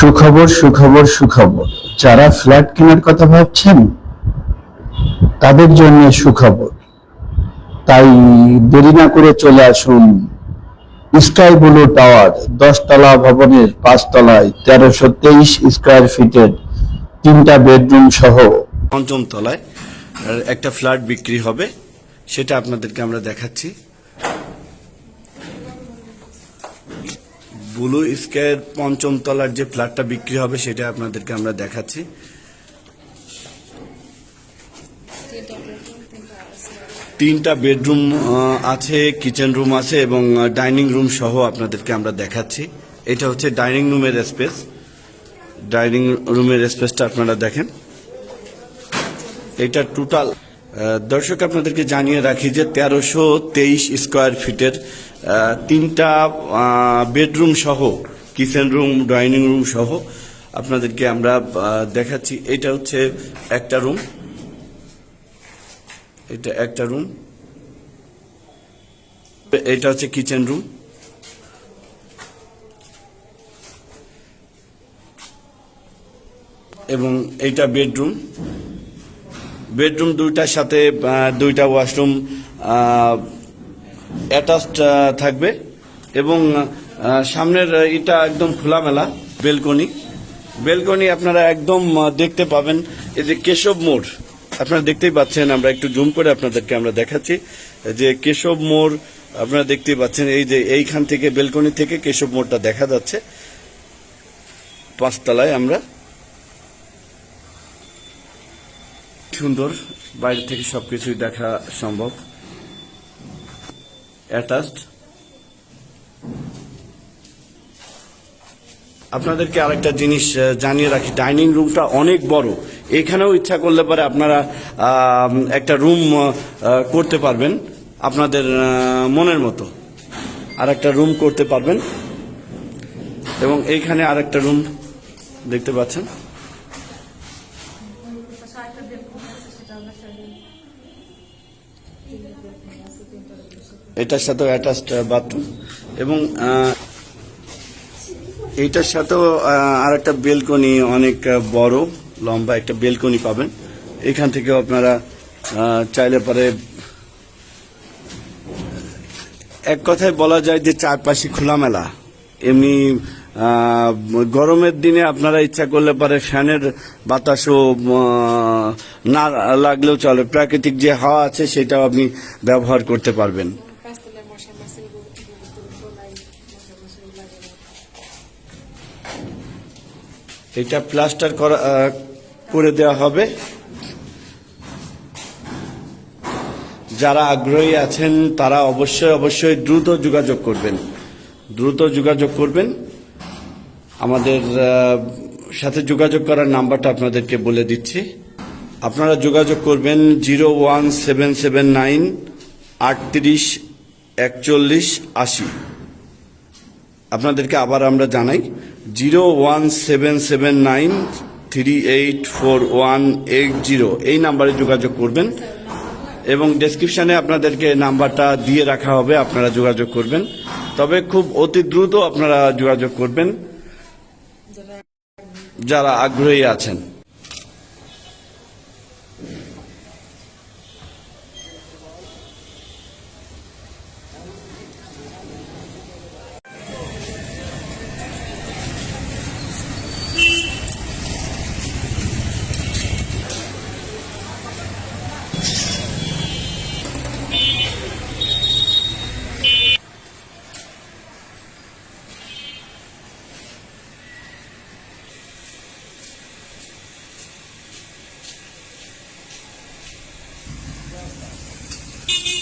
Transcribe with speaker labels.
Speaker 1: সুখবর সুখবর সুখবর। যারা ফ্ল্যাট কেনার কথা ভাবছেন, তাদের জন্য সুখবর। তাই দেরি না করে চলে আসুন স্কাই ব্লু টাওয়ার, দশতলা ভবনের পাঁচতলায়, তেরোশো তেইশ স্কোয়ার ফিটের তিনটা বেডরুম সহ।
Speaker 2: পঞ্চম তলায় একটা ফ্ল্যাট বিক্রি হবে, সেটা আপনাদেরকে আমরা দেখাচ্ছি। ব্লু স্কোয়ার পঞ্চম তলার যে ফ্ল্যাটটা বিক্রি হবে, সেটা আপনাদেরকে আমরা দেখাচ্ছি। তিনটা বেডরুম আছে, কিচেন রুম আছে এবং ডাইনিং রুম সহ আপনাদেরকে আমরা দেখাচ্ছি। এটা হচ্ছে ডাইনিং রুমের স্পেস। ডাইনিং রুমের স্পেসটা আপনারা দেখেন। এটা টোটাল দর্শক আপনাদেরকে জানিয়ে রাখি যে তেরোশো তেইশ স্কোয়ার ফিটের তিনটা বেডরুম সহ কিচেন রুম ডাইনিং রুম সহ আপনাদেরকে আমরা দেখাচ্ছি। এটা হচ্ছে একটা রুম এটা একটা রুম এটা হচ্ছে কিচেন রুম এবং এইটা বেডরুম বেডরুম দুইটার সাথে দুইটা ওয়াশরুম অ্যাটাচড থাকবে এবং সামনের এটা একদম খোলামেলা, বেলকনি। বেলকনি আপনারা একদম দেখতে পাবেন। এই যে কেশব মোড়, আপনারা দেখতেই পাচ্ছেন, আমরা একটু জুম করে আপনাদেরকে আমরা দেখাচ্ছি। যে কেশব মোড়, আপনারা দেখতেই পাচ্ছেন, এই যে এইখান থেকে, বেলকনি থেকে কেশব মোড়টা দেখা যাচ্ছে। পাঁচতলায় আমরা। সুন্দর, বাইরে থেকে সবকিছুই দেখা সম্ভব। অ্যাটাচড। আপনাদেরকে আরেকটা জিনিস জানিয়ে রাখি, ডাইনিং রুমটা অনেক বড়। এখানেও ইচ্ছা করলে পরে আপনারা একটা রুম করতে পারবেন, আপনাদের মনের মতো। আর একটা রুম করতে পারবেন। এবং এইখানে আর একটা রুম দেখতে পাচ্ছেন। এটার সাথেও অ্যাটাচড বাথরুম এবং এইটার সাথেও আর একটা বেলকনি অনেক বড়, লম্বা একটা বেলকনি পাবেন। এখান থেকেও আপনারা চাইলে পরে, এক কথায় বলা যায় যে চারপাশে খোলামেলা। এমনি গরমের দিনে আপনারা ইচ্ছা করলে পারে ফ্যানের বাতাসও না লাগলেও চলে। প্রাকৃতিক যে হাওয়া আছে সেটাও আপনি ব্যবহার করতে পারবেন। এটা প্লাস্টার করা করে দেওয়া হবে। যারা আগ্রহী আছেন, তারা অবশ্যই অবশ্যই দ্রুত যোগাযোগ করবেন। দ্রুত যোগাযোগ করবেন। আমাদের সাথে যোগাযোগ করার নাম্বারটা আপনাদেরকে বলে দিচ্ছি। আপনারা যোগাযোগ করবেন zero one seven seven nine আটত্রিশ একচল্লিশ আশি। আপনাদেরকে আবার আমরা জানাই, zero one seven seven nine three eight four one eight zero. এই নাম্বারে যোগাযোগ করবেন এবং ডেসক্রিপশানে আপনাদেরকে নাম্বারটা দিয়ে রাখা হবে, আপনারা যোগাযোগ করবেন। তবে খুব অতি দ্রুত আপনারা যোগাযোগ করবেন। যারা আগ্রহী আছেন। Thank you.